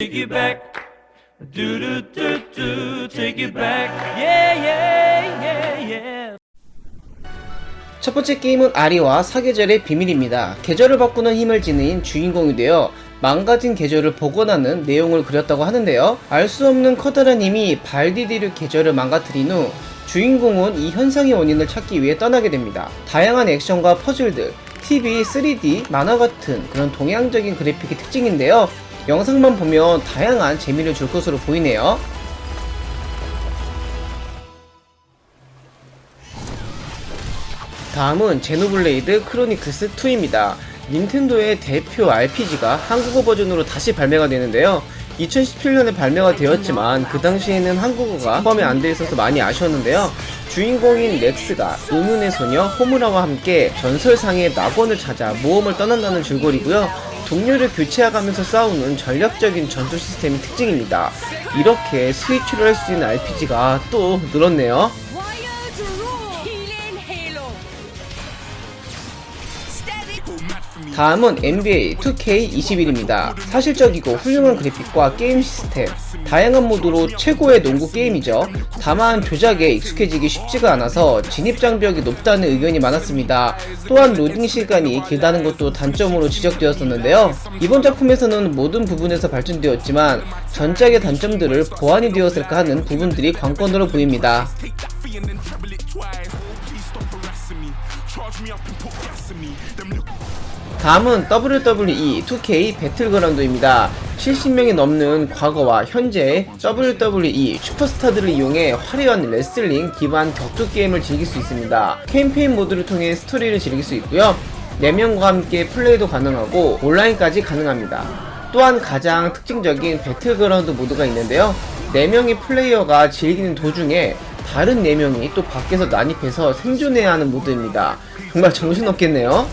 Take it back. Do do do do. Take it back. Yeah yeah yeah yeah. 첫 번째 게임은 아리와 사계절의 비밀입니다. 계절을 바꾸는 힘을 지닌 주인공이 되어 망가진 계절을 복원하는 내용을 그렸다고 하는데요. 알 수 없는 커다란 힘이 발디디르 계절을 망가뜨린 후 주인공은 이 현상의 원인을 찾기 위해 떠나게 됩니다. 다양한 액션과 퍼즐들, TV, 3D, 만화 같은 그런 동양적인 그래픽이 특징인데요. 영상만 보면 다양한 재미를 줄 것으로 보이네요. 다음은 제노블레이드 크로니크스 2입니다. 닌텐도의 대표 RPG가 한국어 버전으로 다시 발매가 되는데요. 2017년에 발매가 되었지만 그 당시에는 한국어가 포함이 안 돼 있어서 많이 아쉬웠는데요. 주인공인 렉스가 의문의 소녀 호무라와 함께 전설상의 낙원을 찾아 모험을 떠난다는 줄거리고요. 동료를 교체해가면서 싸우는 전략적인 전투 시스템이 특징입니다. 이렇게 스위치로 할 수 있는 RPG가 또 늘었네요. 다음은 NBA 2K21입니다. 사실적이고 훌륭한 그래픽과 게임 시스템, 다양한 모드로 최고의 농구 게임이죠. 다만 조작에 익숙해지기 쉽지가 않아서 진입 장벽이 높다는 의견이 많았습니다. 또한 로딩 시간이 길다는 것도 단점으로 지적되었었는데요. 이번 작품에서는 모든 부분에서 발전되었지만 전작의 단점들을 보완이 되었을까 하는 부분들이 관건으로 보입니다. 다음은 WWE 2K 배틀그라운드입니다. 70명이 넘는 과거와 현재의 WWE 슈퍼스타들을 이용해 화려한 레슬링 기반 격투 게임을 즐길 수 있습니다. 캠페인 모드를 통해 스토리를 즐길 수 있고요. 4명과 함께 플레이도 가능하고 온라인까지 가능합니다. 또한 가장 특징적인 배틀그라운드 모드가 있는데요. 4명의 플레이어가 즐기는 도중에 다른 4명이 또 밖에서 난입해서 생존해야 하는 모드입니다. 정말 정신없겠네요.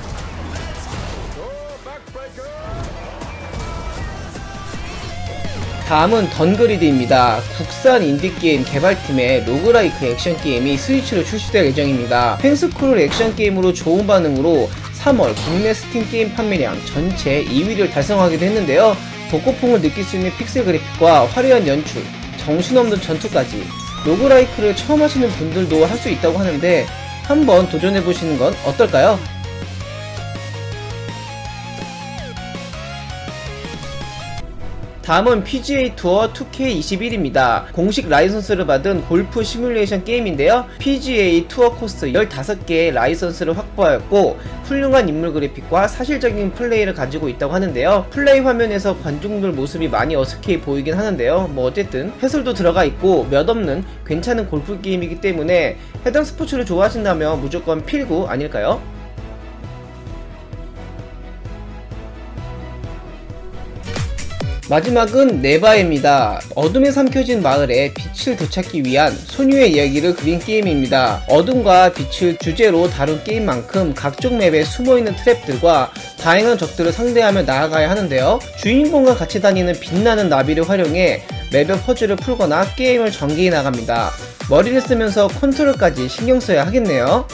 다음은 던그리드입니다. 국산 인디게임 개발팀의 로그라이크 액션 게임이 스위치로 출시될 예정입니다. 펜스크롤 액션 게임으로 좋은 반응으로 3월 국내 스팀 게임 판매량 전체 2위를 달성하기도 했는데요. 복고풍을 느낄 수 있는 픽셀 그래픽과 화려한 연출, 정신없는 전투까지 로그라이크를 처음 하시는 분들도 할 수 있다고 하는데 한번 도전해보시는 건 어떨까요? 다음은 PGA 투어 2K21입니다. 공식 라이선스를 받은 골프 시뮬레이션 게임인데요. PGA 투어 코스 15개의 라이선스를 확보하였고 훌륭한 인물 그래픽과 사실적인 플레이를 가지고 있다고 하는데요. 플레이 화면에서 관중들 모습이 많이 어색해 보이긴 하는데요. 뭐 어쨌든 해설도 들어가 있고 몇 없는 괜찮은 골프 게임이기 때문에 해당 스포츠를 좋아하신다면 무조건 필구 아닐까요? 마지막은 네바입니다. 어둠에 삼켜진 마을에 빛을 되찾기 위한 소녀의 이야기를 그린 게임입니다. 어둠과 빛을 주제로 다룬 게임만큼 각종 맵에 숨어있는 트랩들과 다양한 적들을 상대하며 나아가야 하는데요. 주인공과 같이 다니는 빛나는 나비를 활용해 맵의 퍼즐을 풀거나 게임을 전개해 나갑니다. 머리를 쓰면서 컨트롤까지 신경 써야 하겠네요.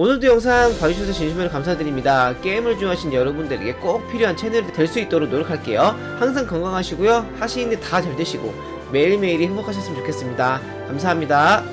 오늘도 영상 봐주셔서 진심으로 감사드립니다. 게임을 좋아하신 여러분들에게 꼭 필요한 채널이 될 수 있도록 노력할게요. 항상 건강하시고요. 하시는 일다잘 되시고 매일매일이 행복하셨으면 좋겠습니다. 감사합니다.